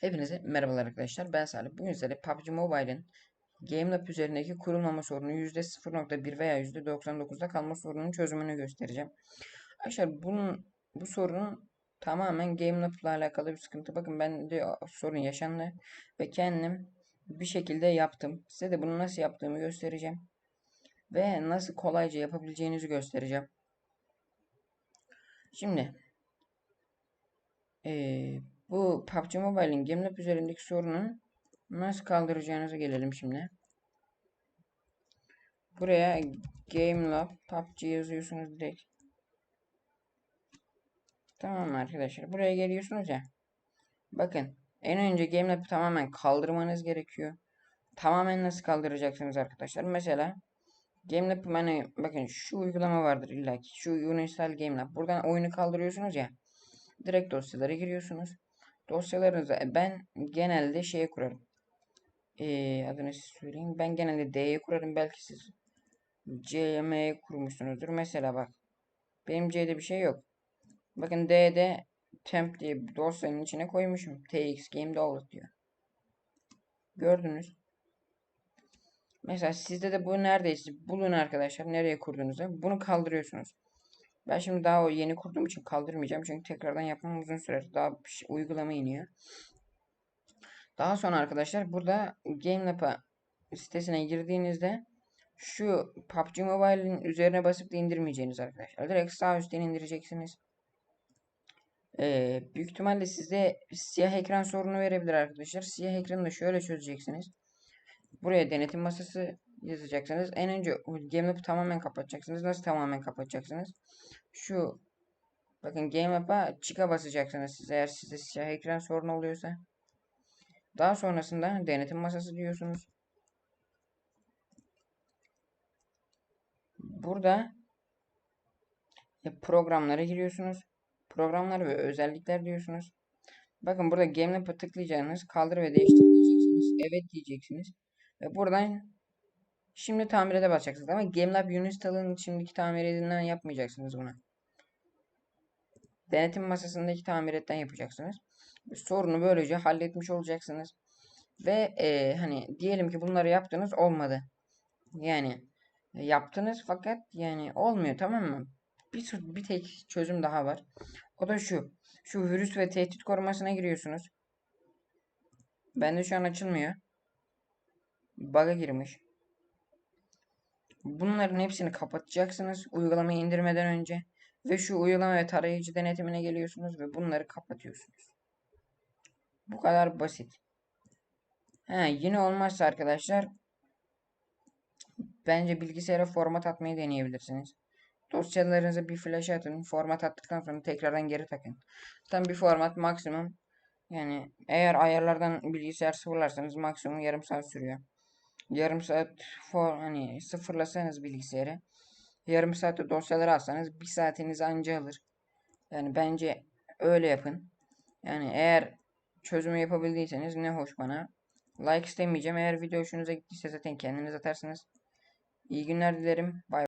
Hepinize merhabalar arkadaşlar. Ben Salih. Bugün sizlere PUBG Mobile'in GameLab üzerindeki kurulmama sorunu %0.1 veya %99'da kalma sorununun çözümünü göstereceğim. Arkadaşlar bunun bu sorunun tamamen GameLab ile alakalı bir sıkıntı. Bakın ben de sorun yaşandı ve kendim bir şekilde yaptım. Size de bunu nasıl yaptığımı göstereceğim. Ve nasıl kolayca yapabileceğinizi göstereceğim. Şimdi eee bu PUBG Mobile'in GameLab üzerindeki sorunun nasıl kaldıracağınıza gelelim şimdi. Buraya GameLab PUBG yazıyorsunuz direkt. Tamam arkadaşlar? Buraya geliyorsunuz ya. Bakın en önce GameLab'ı tamamen kaldırmanız gerekiyor. Tamamen nasıl kaldıracaksınız arkadaşlar? Mesela GameLab hani bakın şu uygulama vardır illaki. Şu Uninstall GameLab. Buradan oyunu kaldırıyorsunuz ya. Direkt dosyalara giriyorsunuz. Dosyalarınızı ben genelde şeye kurarım. Ee, adını siz söyleyeyim. Ben genelde D'ye kurarım. Belki siz CM'ye kurmuşsunuzdur. Mesela bak. Benim C'de bir şey yok. Bakın D'de temp diye bir dosyanın içine koymuşum. TX Game Download diyor. Gördünüz. Mesela sizde de bu neredeyse bulun arkadaşlar. Nereye kurduğunuzu. Bunu kaldırıyorsunuz. Ben şimdi daha o yeni kurduğum için kaldırmayacağım. Çünkü tekrardan yapmam uzun sürer. Daha şey- uygulama iniyor. Daha sonra arkadaşlar burada GameLab'a sitesine girdiğinizde şu PUBG Mobile'in üzerine basıp da indirmeyeceğiniz arkadaşlar. Direkt sağ üstten indireceksiniz. Ee, büyük ihtimalle size siyah ekran sorunu verebilir arkadaşlar. Siyah ekranı da şöyle çözeceksiniz. Buraya denetim masası yazacaksınız. En önce GameLab'ı tamamen kapatacaksınız. Nasıl tamamen kapatacaksınız? Şu bakın GameLab'a çıka basacaksınız siz eğer sizde siyah ekran sorunu oluyorsa. Daha sonrasında denetim masası diyorsunuz. Burada ya programlara giriyorsunuz. Programlar ve özellikler diyorsunuz. Bakın burada GameLab'a tıklayacağınız kaldır ve değiştir diyeceksiniz. Evet diyeceksiniz. Ve buradan şimdi tamirede basacaksınız. Ama GameLab Uninstall'ın şimdiki tamirinden yapmayacaksınız bunu. Denetim masasındaki tamiretten yapacaksınız. Sorunu böylece halletmiş olacaksınız. Ve e, hani diyelim ki bunları yaptınız olmadı. Yani e, yaptınız fakat yani olmuyor tamam mı? Bir, bir tek çözüm daha var. O da şu. Şu virüs ve tehdit korumasına giriyorsunuz. Bende şu an açılmıyor. Bug'a girmiş. Bunların hepsini kapatacaksınız uygulamayı indirmeden önce. Ve şu uygulama ve tarayıcı denetimine geliyorsunuz ve bunları kapatıyorsunuz. Bu kadar basit. Ha, yine olmazsa arkadaşlar bence bilgisayara format atmayı deneyebilirsiniz. Dosyalarınızı bir flash atın. Format attıktan sonra tekrardan geri takın. Tam bir format maksimum yani eğer ayarlardan bilgisayar sıfırlarsanız maksimum yarım saat sürüyor. Yarım saat for, hani sıfırlasanız bilgisayarı yarım saatte dosyaları alsanız bir saatiniz anca alır. Yani bence öyle yapın. Yani eğer çözümü yapabildiyseniz ne hoş bana. Like istemeyeceğim. Eğer video hoşunuza gittiyse zaten kendiniz atarsınız. İyi günler dilerim. Bay